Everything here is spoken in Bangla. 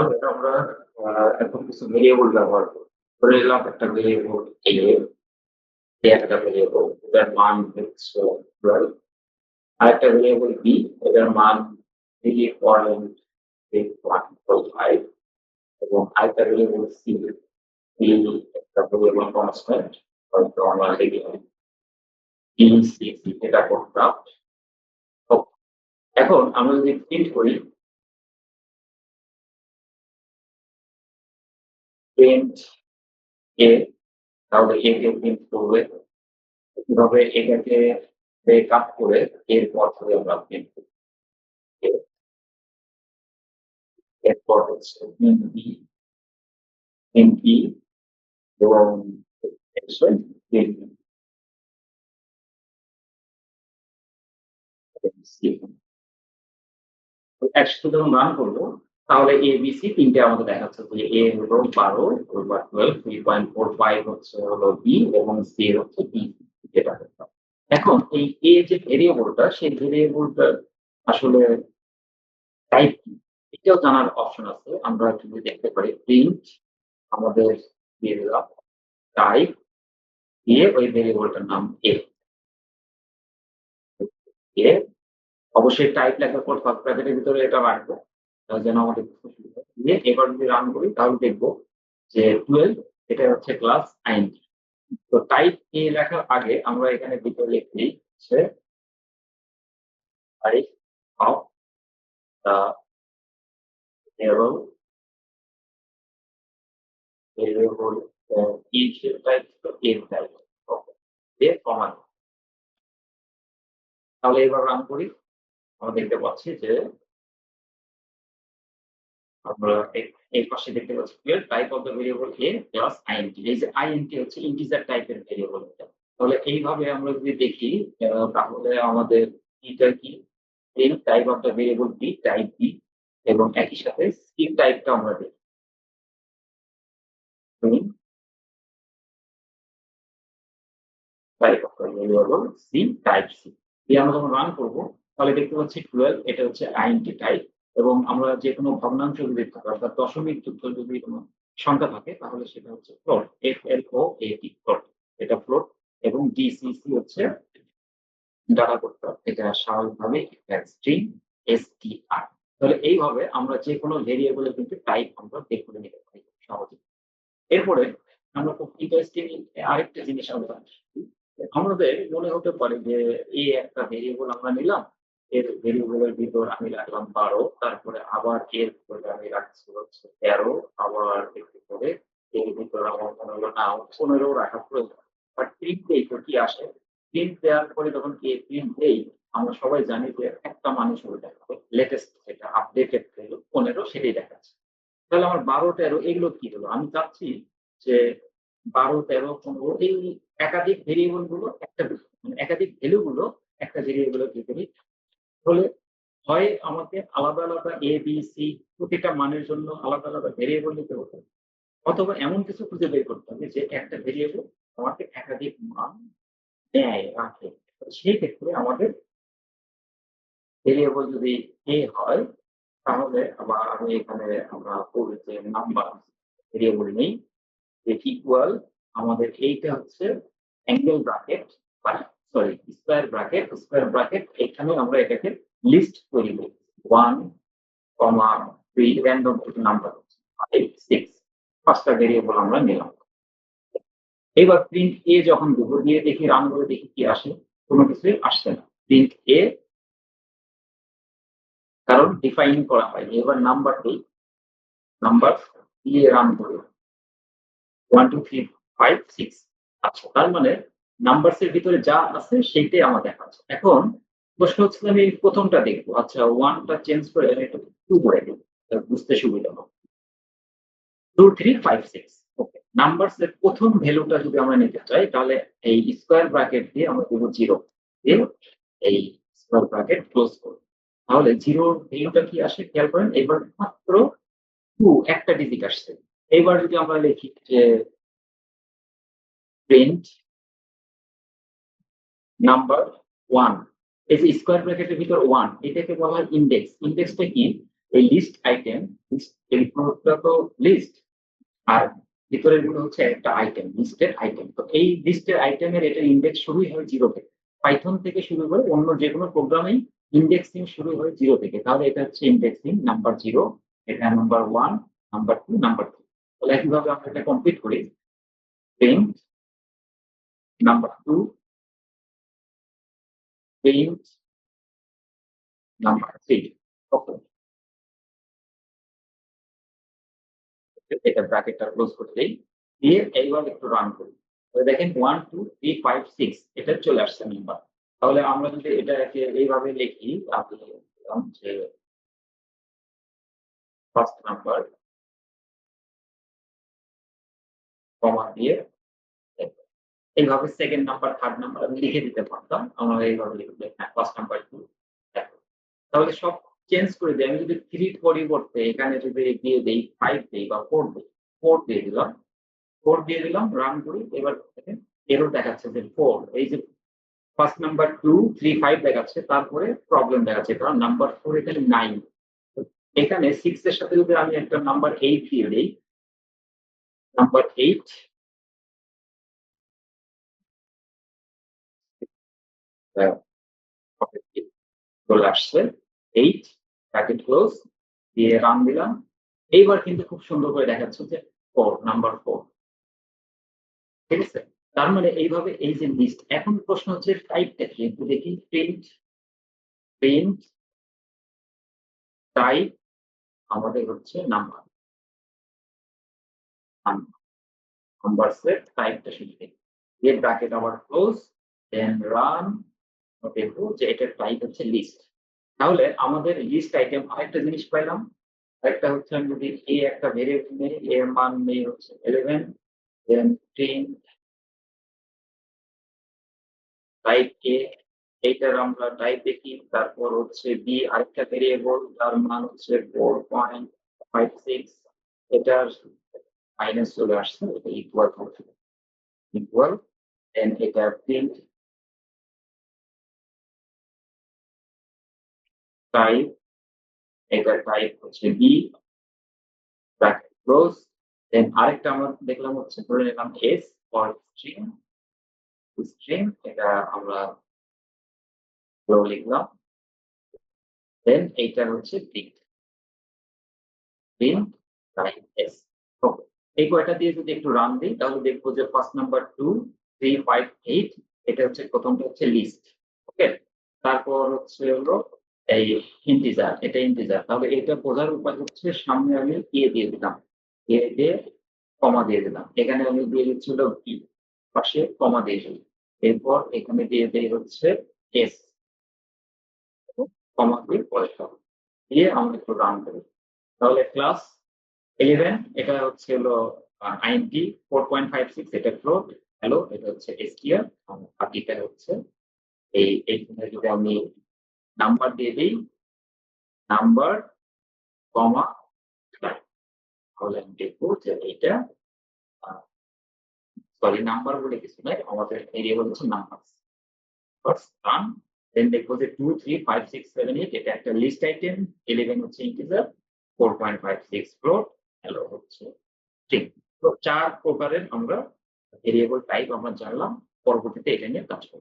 তাহলে আমরা এখন কিছু ভেরিয়েবল ব্যবহার করব ধরে নিলাম একটা ভেরিয়েবল এ একটা ভেরিয়েবল এটার মান টুয়েলভ আর একটা ভেরিয়েবল বি এটার মান থ্রি পয়েন্ট এবং আরেকটা ভেরিয়েবল সি একটা ভেরিয়েবল কনস্ট্যান্ট হয়তো এখন আমরা যদি প্রিন্ট করি প্রিন্ট এ তাহলে এ কে করবে কীভাবে এটাকে ব্রেক আপ করে এরপর ধরে আমরা প্রিন্ট করি? এরপর হচ্ছে প্রিন্ট বি প্রিন্ট বি এবং যখন রান করব তাহলে এ বি সি তিনটে আমাদের দেখাচ্ছে। যে এ হলো বারো বা twelve three point four five হচ্ছে হলো বি এবং সি হচ্ছে যেটা দেখলাম। এখন এই এ যে ভেরিয়েবলটা সেই ভেরিয়েবলটা আসলে টাইপ কি? এটাও জানার অপশন আছে। আমরা যদি দেখতে পারি প্রিন্ট আমাদের দিয়ে দিলাম টাইপ দিয়ে ওই ভেরিয়েবলটার নাম এ এ অবশ্যই টাইপ লেখার পর ফার্স্ট ব্র্যাকেটের ভিতরে এটা রাখব। যেন আমাদের বুঝতে। দিয়ে এবার যদি রান করি, তাহলে দেখব যে টুয়েলভ এটা হচ্ছে ক্লাস আইনটি তো টাইপ এ লেখার আগে আমরা এখানে ভিতরে লিখি, হচ্ছে টাইপ অফ দ্য তাহলে এবার রান করি, আমরা দেখতে পাচ্ছি যে আমরা এই- পাশে দেখতে পাচ্ছি clear type of the variable A plus I N T এই যে আইএনটি হচ্ছে ইন্টিজার টাইপের ভেরিয়েবল এটা। তাহলে এইভাবে আমরা যদি দেখি তাহলে আমাদের এটা কি? And type of the variable B type B এবং একই সাথে সি টাইপটা আমরা দেখি। Type of the variable C type C দিয়ে আমরা যখন রান করব, তাহলে দেখতে পাচ্ছি টুয়েলভ এটা হচ্ছে আইএনটি টাইপ এবং আমরা যে কোনো ভগ্নাংশ যদি থাকে অর্থাৎ দশমিক যুক্ত যদি কোনো সংখ্যা থাকে, তাহলে সেটা হচ্ছে float F L O A T float এটা ফ্লোট এবং ডিসিসি হচ্ছে ডাটা করতে এটা স্বাভাবিকভাবে স্ট্রিং এস টি আর তাহলে এইভাবে আমরা যে কোনো ভেরিয়েবলের কিন্তু টাইপ আমরা বের করে নিতে পারি সহজে এরপরে আমরা খুব ইন্টারেস্টিং আরেকটা জিনিস আমরা। আমাদের মনে হতে পারে যে এই একটা ভেরিয়েবল আমরা নিলাম এর ভেরিয়েবলের ভিতর আমি রাখলাম বারো, তারপরে আবার এর ভিতরে আমি রাখছি হচ্ছে তেরো, আবার একটু করে এর ভিতরে আমার মনে হলো না, পনেরো রাখা প্রয়োজন। বাট প্রিন্ট দেই তো কি আসে? প্রিন্ট দেওয়ার পরে যখন এ প্রিন্ট দেই আমরা সবাই জানি যে একটা মানুষ হবে দেখাবে লেটেস্ট যেটা আপডেটেড হলো পনেরো সেটাই দেখাচ্ছে। তাহলে আমার বারো, তেরো এগুলো কি হলো? আমি চাচ্ছি যে বারো, তেরো, পনেরো এই একাধিক ভেরিয়েবলগুলো একটা মানে একাধিক ভ্যালু গুলো একটা ভেরিয়েবলের ভিতরে হলে হয় আমাকে আলাদা আলাদা এ বি সি প্রতিটা মানের জন্য আলাদা আলাদা ভেরিয়েবল নিতে হতো। অথবা এমন কিছু খুঁজে বের করতে হবে যে একটা ভেরিয়েবল আমাকে একাধিক মান দেয়, রাখে। সেই ক্ষেত্রে আমাদের ভেরিয়েবল যদি এ হয়, তাহলে আবার আমি এখানে আমরা করি যে নাম্বার ভেরিয়েবল নেই। ইকুয়াল আমাদের এইটা হচ্ছে অ্যাঙ্গেল ব্রাকেট বা sorry square bracket square bracket এখানে আমরা এটাকে লিস্ট তৈরি করি one comma three random number five six পাঁচটা ভেরিয়েবল আমরা নিলাম। এবার প্রিন্ট এ যখন দেবো দিয়ে দেখি রান করে দেখি কি আসে, কোনো কিছুই আসছে না। প্রিন্ট এ কারণ ডিফাইন করা হয়নি। এবার নাম্বার দিই নাম্বার দিয়ে রান করি। One two three five six আচ্ছা তার মানে নাম্বারস এর ভিতরে যা আছে সেইটাই আমার দেখা দেখাচ্ছে এখন প্রশ্ন হচ্ছে আমি প্রথমটা দেখব। আচ্ছা ওয়ানটা চেঞ্জ করে আমি এটা টু করে তাহলে বুঝতে সুবিধা হবে। Two three five six okay numbers এর প্রথম ভ্যালুটা যদি আমরা নিতে চাই, তাহলে এই স্কোয়ার ব্র্যাকেট দিয়ে আমরা দেবো জিরো দিয়ে এই স্কোয়ার ব্র্যাকেট ক্লোজ করব। তাহলে জিরোর ভ্যালুটা কি আসে? খেয়াল করেন, এবার মাত্র টু একটা ডিজিট আসছে। এবার যদি আমরা লিখি যে প্রিন্ট নাম্বার ওয়ান এই যে স্কোয়ার ব্র্যাকেটের ভিতর ওয়ান এটাকে বলা হয় ইন্ডেক্স ইন্ডেক্সটা কি? এই লিস্ট আইটেম তো লিস্ট আর ভিতরেরগুলো হচ্ছে একটা আইটেম লিস্টের আইটেম তো এই লিস্টের আইটেমের এটা ইন্ডেক্স শুরুই হয় জিরো থেকে পাইথন থেকে শুরু করে অন্য যে কোনো প্রোগ্রামেই ইন্ডেক্সিং শুরু হয় জিরো থেকে। তাহলে এটা হচ্ছে ইন্ডেক্সিং নাম্বার জিরো এটা number one number two number three তাহলে একইভাবে আমরা এটা কমপ্লিট করি। Print number two print number three okay এটা ব্র্যাকেটটা ক্লোজ করে দেই দিয়ে এইবার একটু রান করি দেখেন one two three five six এটা চলে আসছে নাম্বার তাহলে আমরা যদি এটাকে এইভাবে লিখি আপনি যে ফার্স্ট নাম্বার কমা দিয়ে এইভাবে সেকেন্ড নাম্বার থার্ড নাম্বার আমি লিখে দিতে পারতাম। আমরা এইভাবে লিখলে হ্যাঁ। ফার্স্ট নাম্বার টু তাহলে সব চেঞ্জ করে দিই। আমি যদি থ্রি পরিবর্তে এখানে যদি দিয়ে দেই ফাইভ দিই বা ফোর দিই ফোর দিয়ে দিলাম। ফোর দিয়ে দিলাম রান করি। এবার এরও দেখাচ্ছে যে ফোর এই যে first number two three five দেখাচ্ছে। তারপরে প্রবলেম দেখাচ্ছে। কারণ নাম্বার ফোর এখানে নাইন এখানে সিক্স এর সাথে যদি আমি একটা নাম্বার এইট দিয়ে দিই নাম্বার এইট চলে আসছে। এইট ব্র্যাকেট ক্লোজ দিয়ে রান দিলাম। এইবার কিন্তু খুব সুন্দর করে দেখাচ্ছে যে ফোর নাম্বার ফোর ঠিক আছে? তার মানে এইভাবে এই যে লিস্ট এখন প্রশ্ন হচ্ছে টাইপটা কি? একটু দেখি। প্রিন্ট প্রিন্ট টাইপ আমাদের হচ্ছে নাম্বার নাম্বার সেট টাইপটা দেখি। এর ব্র্যাকেট আবার ক্লোজ দেন রান দেখব যে এটার টাইপ হচ্ছে লিস্ট তাহলে আমাদের লিস্ট আইটেম আরেকটা জিনিস পাইলাম। একটা হচ্ছে আমি যদি এ একটা ভেরিয়েবল নেই এর মান নেই হচ্ছে eleven then print type A এইটার আমরা টাইপ দেখি, তারপর হচ্ছে বি আরেকটা ভেরিয়েবল তার মান হচ্ছে ফোর পয়েন্ট ফাইভ সিক্স এটার মাইনাস চলে আসছে, এটা ইকুয়াল হচ্ছে ইকুয়াল দেন এটা প্রিন্ট টাইপ এটা টাইপ হচ্ছে বি ব্র্যাকেট ক্লোজ দেন আরেকটা আমরা দেখলাম হচ্ছে, ধরে নিলাম এস ফর স্ট্রিং স্ট্রিং এটা আমরা লিখলাম। দেন এইটা হচ্ছে print print type S okay এই কয়টা দিয়ে যদি একটু রান দিই, তাহলে দেখব যে first number two three five eight এটা হচ্ছে প্রথমটা হচ্ছে লিস্ট ওকে তারপর হচ্ছে হলো এই ইন্টিজার, এটা ইন্টিজার। তাহলে এটা বোঝার উপায় হচ্ছে সামনে আমি এ দিয়ে দিলাম। এ দিয়ে কমা দিয়ে দিলাম। এখানে আমি দিয়ে দিচ্ছি হলো বি পাশে কমা দিয়ে দিই এরপর এখানে দিয়ে দেই হচ্ছে এস। কমা দিয়ে পরে সব দিয়ে আমরা একটু রান করি। তাহলে ক্লাস ইলেভেন এটা হচ্ছে হলো INT four point five six এটা ফ্লোট হ্যালো এটা হচ্ছে এসটিআর বাকিটা হচ্ছে এই, এইখানে যদি আমি নাম্বার দিয়ে দিই, নাম্বার, কমা তাহলে আমি দেখব যে এইটা সরি নাম্বার বলে কিছু নাই, আমাদের ভেরিয়েবল হচ্ছে নাম্বার যে two three five six seven eight এটা একটা লিস্ট আইটেম ইলেভেন হচ্ছে four point five six hello হচ্ছে ঠিক তো চার প্রকারের আমরা ভেরিয়েবল টাইপ আমরা জানলাম, পরবর্তীতে এটা নিয়ে কাজ করব।